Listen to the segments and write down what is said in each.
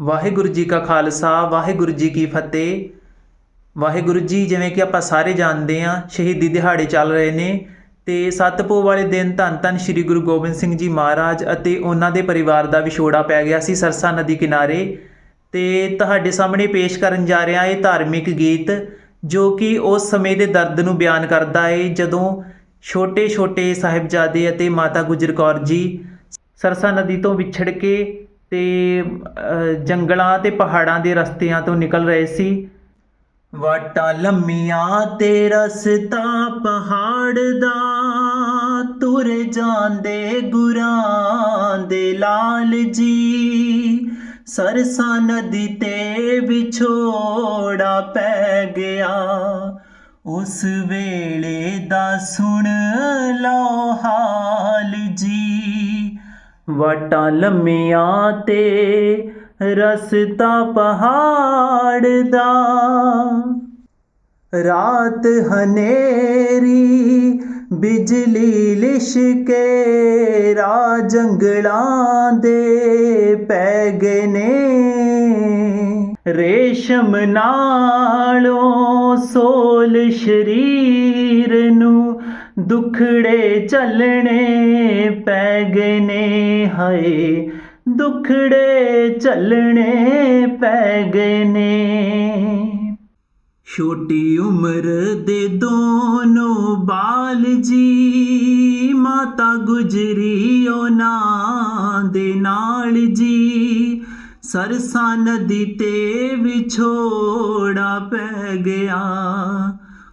ਵਾਹਿਗੁਰੂ ਜੀ ਕਾ ਖਾਲਸਾ, ਵਾਹਿਗੁਰੂ ਜੀ ਕੀ ਫਤਿਹ। ਵਾਹਿਗੁਰੂ ਜੀ, ਜਿਵੇਂ ਕਿ ਆਪਾਂ ਸਾਰੇ ਜਾਣਦੇ ਹਾਂ, ਸ਼ਹੀਦੀ ਦਿਹਾੜੇ ਚੱਲ ਰਹੇ ਨੇ ਤੇ ਸਤਪੋ ਵਾਲੇ ਦਿਨ ਧੰਨ ਧੰਨ ਸ੍ਰੀ ਗੁਰੂ ਗੋਬਿੰਦ ਸਿੰਘ ਜੀ ਮਹਾਰਾਜ ਅਤੇ ਉਹਨਾਂ ਦੇ ਪਰਿਵਾਰ ਦਾ ਵਿਛੋੜਾ ਪੈ ਗਿਆ ਸੀ ਸਰਸਾ ਨਦੀ ਕਿਨਾਰੇ। ਤੇ ਤੁਹਾਡੇ ਸਾਹਮਣੇ ਪੇਸ਼ ਕਰਨ ਜਾ ਰਿਹਾ ਇਹ ਧਾਰਮਿਕ ਗੀਤ, ਜੋ ਕਿ ਉਸ ਸਮੇਂ ਦੇ ਦਰਦ ਨੂੰ ਬਿਆਨ ਕਰਦਾ ਹੈ ਜਦੋਂ ਛੋਟੇ-ਛੋਟੇ ਸਾਹਿਬਜ਼ਾਦੇ ਅਤੇ ਮਾਤਾ ਗੁਜਰ ਕੌਰ ਜੀ ਸਰਸਾ ਨਦੀ ਤੋਂ ਵਿਛੜ ਕੇ ਤੇ ਜੰਗਲਾਂ ਅਤੇ ਪਹਾੜਾਂ ਦੇ ਰਸਤਿਆਂ ਤੋਂ ਨਿਕਲ ਰਹੇ ਸੀ। ਵਾਟਾਂ ਲੰਮੀਆਂ ਤੇ ਰਸਤਾ ਪਹਾੜ ਦਾ, ਤੁਰ ਜਾਂਦੇ ਗੁਰਾਂ ਦੇ ਲਾਲ ਜੀ। ਸਰਸਾ ਨਦੀ ਤੇ ਵਿਛੋੜਾ ਪੈ ਗਿਆ। ਉਸ ਵੇਲੇ ਦਾ ਸੁਣ ਲਓ ਹਾਲ ਜੀ। ਵਾਟਾਂ ਲੰਮੀਆਂ ਤੇ ਰਸਤਾ ਪਹਾੜ ਦਾ। ਰਾਤ ਹਨੇਰੀ, ਬਿਜਲੀ ਲਿਸ਼ਕੇ ਰਾ ਜੰਗਲਾਂ ਦੇ ਪੈ ਗਏ ਨੇ। ਰੇਸ਼ਮ ਨਾਲੋਂ ਸੋਲ ਸ਼ਰੀਰ ਨੂੰ ਦੁਖੜੇ ਚੱਲਣੇ ਪੈ ਗਏ ਨੇ ਹਾਏ। ਦੁਖੜੇ ਚੱਲਣੇ ਪੈ ਗਏ ਨੇ। ਛੋਟੀ ਉਮਰ ਦੇ ਦੋਨੋਂ ਬਾਲ ਜੀ ਮਾਤਾ ਗੁਜਰੀ ਉਹਨਾਂ ਦੇ ਨਾਲ ਜੀ। ਸਰਸਾ ਨਦੀ ਤੇ ਵਿਛੋੜਾ ਪੈ ਗਿਆ।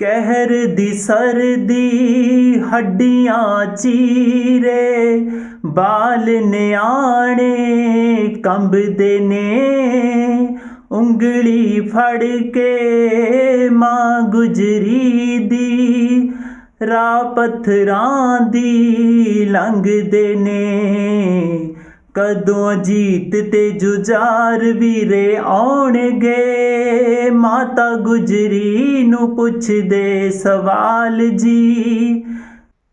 ਕਹਿਰ ਦੀ ਸਰਦੀ, ਹੱਡੀਆਂ ਚੀਰੇ। ਬਾਲ ਨਿਆਣੇ ਕੰਬਦੇ ਨੇ, ਉਂਗਲੀ ਫੜ ਕੇ ਮਾਂ ਗੁਜਰੀ ਦੀ। ਰਾ ਪੱਥਰਾਂ ਦੀ ਲੰਘਦੇ ਨੇ। ਕਦੋਂ ਜੀਤ ਤੇ ਜੁਝਾਰ ਵੀਰੇ ਆਉਣਗੇ? ਮਾਤਾ ਗੁਜਰੀ ਨੂੰ ਪੁੱਛਦੇ ਸਵਾਲ ਜੀ।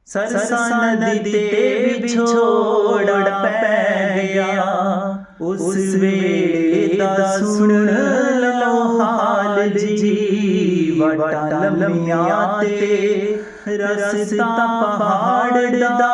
ਸਰਸਾ ਨਦੀ ਤੇ ਵਿਛੋੜਾ ਪੈ ਗਿਆ। ਉਸ ਵੇਲੇ ਦਾ ਸੁਣ ਲਓ ਹਾਲ ਜੀ। ਵਟਾਂ ਲੰਮੀਆਂ ਤੇ ਰਸਤਾ ਪਹਾੜ ਦਾ।